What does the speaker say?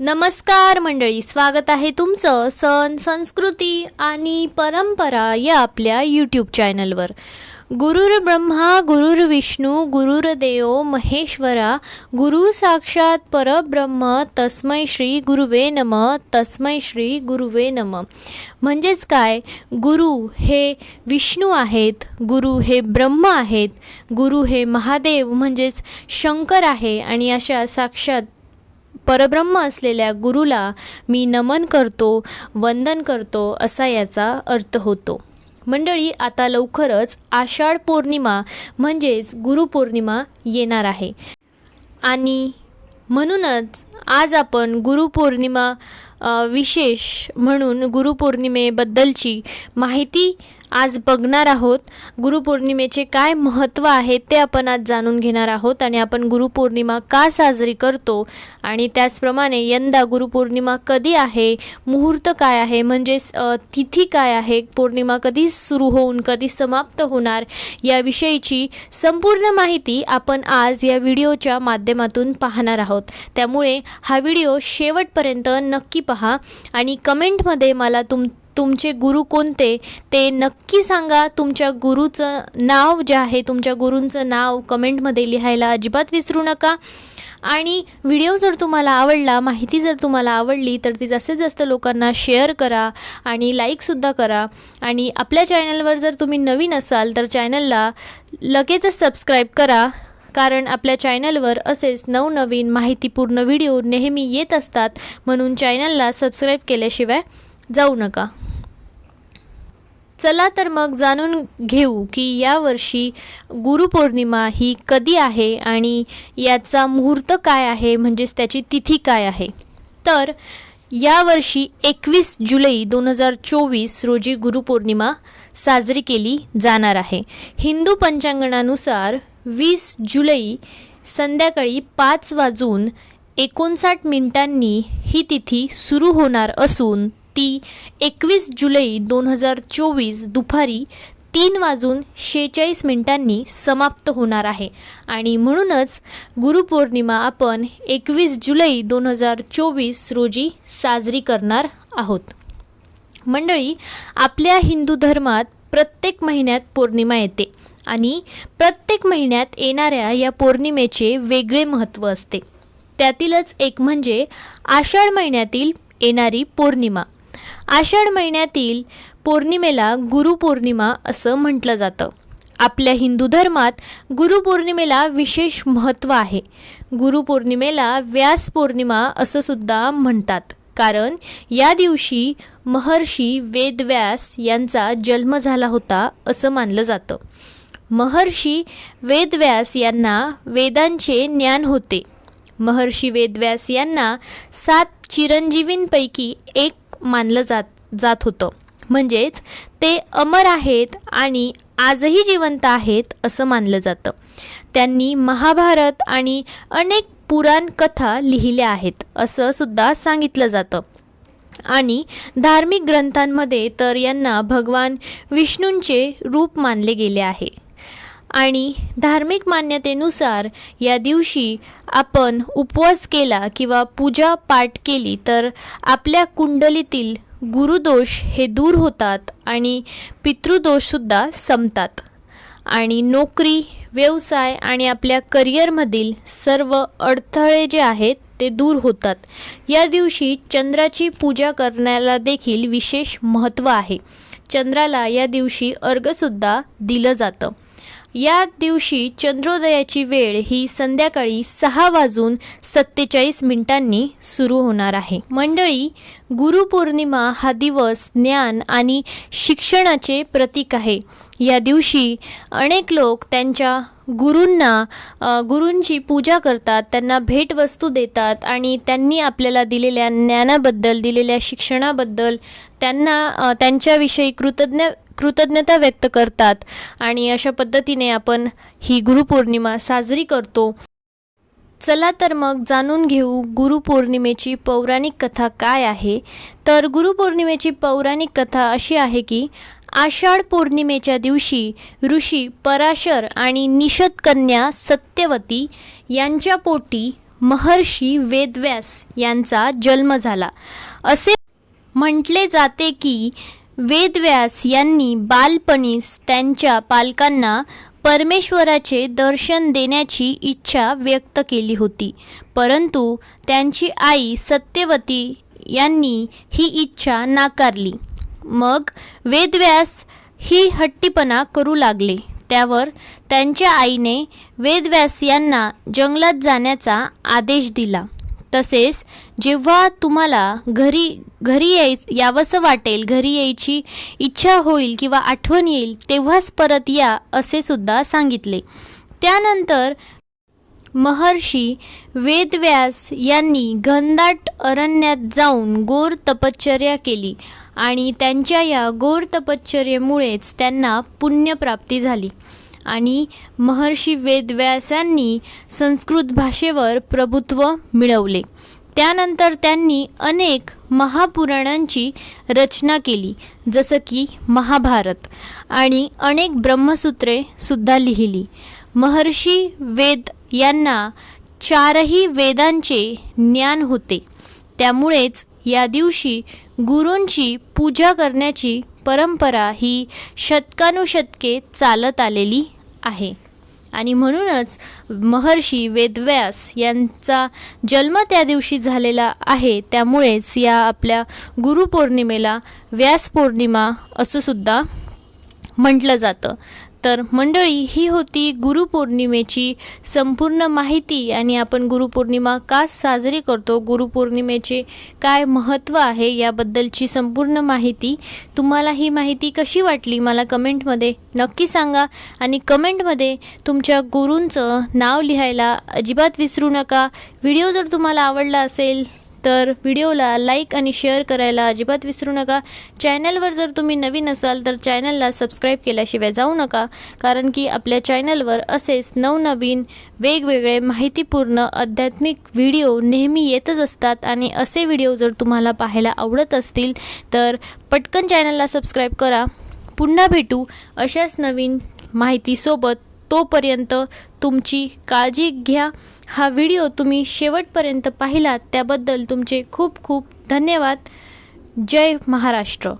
नमस्कार मंडळी स्वागत आहे तुमचं सण संस्कृती आणि परंपरा या आपल्या यूट्यूब चॅनलवर गुरुर ब्रह्मा गुरुर विष्णू गुरुर देव महेश्वरा गुरु साक्षात परब्रह्म तस्मै श्री गुरुवे नम तस्मै श्री गुरुवे नम. म्हणजेच काय? गुरु हे विष्णू आहेत गुरु हे ब्रह्म आहेत गुरु हे महादेव म्हणजेच शंकर आहे आणि अशा साक्षात परब्रह्म असलेल्या गुरुला मी नमन करतो वंदन करतो असा याचा अर्थ होतो. मंडळी आता लवकरच आषाढ पौर्णिमा म्हणजेच गुरुपौर्णिमा येणार आहे. आणि म्हणूनच आज आपण गुरुपौर्णिमा विशेष म्हणून गुरुपौर्णिमेबद्दलची माहिती आज बघणार आहोत गुरुपौर्णिमेचे काय महत्त्व आहे ते आपण आज जाणून घेणार आहोत आणि आपण गुरुपौर्णिमा का साजरी करतो आणि त्याचप्रमाणे यंदा गुरुपौर्णिमा कधी आहे मुहूर्त काय आहे म्हणजेच तिथी काय आहे पौर्णिमा कधी सुरू होऊन कधी समाप्त होणार याविषयीची संपूर्ण माहिती आपण आज या व्हिडिओच्या माध्यमातून पाहणार आहोत. त्यामुळे हा व्हिडिओ शेवटपर्यंत नक्की पहा आणि कमेंटमध्ये मला तुम तुमचे गुरु कोणते? ते नक्की सांगा. तुमच्या गुरुचं नाव जे आहे तुमच्या गुरूंचं नाव कमेंटमध्ये लिहायला अजिबात विसरू नका. आणि व्हिडिओ जर तुम्हाला आवडला माहिती जर तुम्हाला आवडली तर ती जास्तीत जास्त लोकांना शेअर करा आणि लाईकसुद्धा करा. आणि आपल्या चॅनलवर जर तुम्ही नवीन असाल तर चॅनलला लगेचच सबस्क्राईब करा. कारण आपल्या चॅनलवर असेच नवनवीन माहितीपूर्ण व्हिडिओ नेहमी येत असतात. म्हणून चॅनलला सबस्क्राईब केल्याशिवाय जाऊ नका. चला तर मग जाणून घेऊ की यावर्षी गुरुपौर्णिमा ही कधी आहे आणि याचा मुहूर्त काय आहे म्हणजेच त्याची तिथी काय आहे. तर यावर्षी एकवीस जुलै दोन हजार चोवीस रोजी गुरुपौर्णिमा साजरी केली जाणार आहे. हिंदू पंचांगणानुसार वीस जुलै संध्याकाळी पाच वाजून एकोणसाठ मिनिटांनी ही तिथी सुरू होणार असून ती एकवीस जुलै दोन हजार चोवीस दुपारी तीन वाजून शेहेचाळीस मिनिटांनी समाप्त होणार आहे. आणि म्हणूनच गुरुपौर्णिमा आपण एकवीस जुलै दोन हजार चोवीस रोजी साजरी करणार आहोत. मंडळी आपल्या हिंदू धर्मात प्रत्येक महिन्यात पौर्णिमा येते आणि प्रत्येक महिन्यात येणाऱ्या या पौर्णिमेचे वेगळे महत्त्व असते. त्यातीलच एक म्हणजे आषाढ महिन्यातील येणारी पौर्णिमा. आषाढ महिन्यातील पौर्णिमेला गुरुपौर्णिमा असं म्हटलं जातं. आपल्या हिंदू धर्मात गुरुपौर्णिमेला विशेष महत्त्व आहे. गुरुपौर्णिमेला व्यास पौर्णिमा असं सुद्धा म्हणतात. कारण या दिवशी महर्षी वेदव्यास यांचा जन्म झाला होता असं मानलं जातं. महर्षी वेदव्यास यांना वेदांचे ज्ञान होते. महर्षी वेदव्यास यांना सात चिरंजीवींपैकी एक मानलं जात जात होतं. म्हणजेच ते अमर आहेत आणि आजही जिवंत आहेत असं मानलं जातं. त्यांनी महाभारत आणि अनेक पुराण कथा लिहिल्या आहेत असं सुद्धा सांगितलं जातं. आणि धार्मिक ग्रंथांमध्ये तर यांना भगवान विष्णूंचे रूप मानले गेले आहे. आणि धार्मिक मान्यतेनुसार या दिवशी आपण उपवास केला किंवा पूजा पाठ केली तर आपल्या कुंडलीतील गुरुदोष हे दूर होतात आणि पितृदोषसुद्धा संपतात. आणि नोकरी व्यवसाय आणि आपल्या करिअरमधील सर्व अडथळे जे आहेत ते दूर होतात. या दिवशी चंद्राची पूजा करण्याला देखील विशेष महत्त्व आहे. चंद्राला या दिवशी अर्घसुद्धा दिलं जातं. या दिवशी चंद्रोदयाची वेळ ही संध्याकाळी सहा वाजून सत्तेचाळीस मिनिटांनी सुरू होणार आहे. मंडळी गुरुपौर्णिमा हा दिवस ज्ञान आणि शिक्षणाचे प्रतीक आहे. या दिवशी अनेक लोक त्यांच्या गुरूंना गुरूंची पूजा करतात त्यांना भेटवस्तू देतात आणि त्यांनी आपल्याला दिलेल्या ज्ञानाबद्दल दिलेल्या शिक्षणाबद्दल त्यांना त्यांच्याविषयी कृतज्ञ कृतज्ञता व्यक्त करतात. आणि अशा पद्धतीने आपण ही गुरुपौर्णिमा साजरी करतो. चला तर मग जाणून घेऊ गुरुपौर्णिमेची पौराणिक कथा काय आहे? तर गुरुपौर्णिमेची पौराणिक कथा अशी आहे की आषाढ पौर्णिमेच्या दिवशी ऋषी पराशर आणि निषद कन्या सत्यवती यांच्या पोटी महर्षी वेदव्यास यांचा जन्म झाला. असे म्हटले जाते की वेदव्यास यांनी बालपणीच त्यांच्या पालकांना परमेश्वराचे दर्शन देण्याची इच्छा व्यक्त केली होती. परंतु त्यांची आई सत्यवती यांनी ही इच्छा नाकारली. मग वेदव्यास ही हट्टीपणा करू लागले. त्यावर त्यांच्या आईने वेदव्यास यांना जंगलात जाण्याचा आदेश दिला. तसेच जेव्हा तुम्हाला घरी घरी याय यावंसं वाटेल घरी यायची इच्छा होईल किंवा आठवण येईल तेव्हाच परत या असे सुद्धा सांगितले. त्यानंतर महर्षी वेदव्यास यांनी घनदाट अरण्यात जाऊन गोर तपश्चर्या केली आणि त्यांच्या या गोर तपश्चर्येमुळेच त्यांना पुण्यप्राप्ती झाली. आणि महर्षी वेदव्यासांनी संस्कृत भाषेवर प्रभुत्व मिळवले. त्यानंतर त्यांनी अनेक महापुराणांची रचना केली जसं की महाभारत आणि अनेक ब्रह्मसूत्रे सुद्धा लिहिली. महर्षी वेद यांना चारही वेदांचे ज्ञान होते. त्यामुळेच या दिवशी गुरूंची पूजा करण्याची परंपरा ही शतकानुशतके चालत आलेली आहे. आणि म्हणूनच महर्षी वेदव्यास यांचा जन्म त्या दिवशी झालेला आहे. त्यामुळेच या आपल्या गुरुपौर्णिमेला व्यास पौर्णिमा असं सुद्धा म्हटलं जातं. तर मंडळी ही होती गुरुपौर्णिमेची संपूर्ण माहिती आणि आपण गुरुपौर्णिमा का साजरी करतो गुरुपौर्णिमेचे काय महत्त्व आहे याबद्दलची संपूर्ण माहिती. तुम्हाला ही माहिती कशी वाटली मला कमेंटमध्ये नक्की सांगा आणि कमेंटमध्ये तुमच्या गुरूंचं नाव लिहायला अजिबात विसरू नका. व्हिडिओ जर तुम्हाला आवडला असेल तर व्हिडिओला लाईक आणि शेअर करायला अजिबात विसरू नका. चॅनलवर जर तुम्ही नवीन असाल तर चॅनलला सबस्क्राईब केल्याशिवाय जाऊ नका कारण की आपल्या चॅनलवर असेच नवनवीन वेगवेगळे माहितीपूर्ण आध्यात्मिक व्हिडिओ नेहमी येतच असतात आणि असे व्हिडिओ जर तुम्हाला पाहायला आवडत असतील तर पटकन चॅनलला सबस्क्राईब करा. पुन्हा भेटू अशाच नवीन माहितीसोबत. तोपर्यंत तुमची काळजी घ्या. हा व्हिडिओ तुम्ही शेवटपर्यंत पाहिलात त्याबद्दल तुमचे खूप खूप धन्यवाद. जय महाराष्ट्र.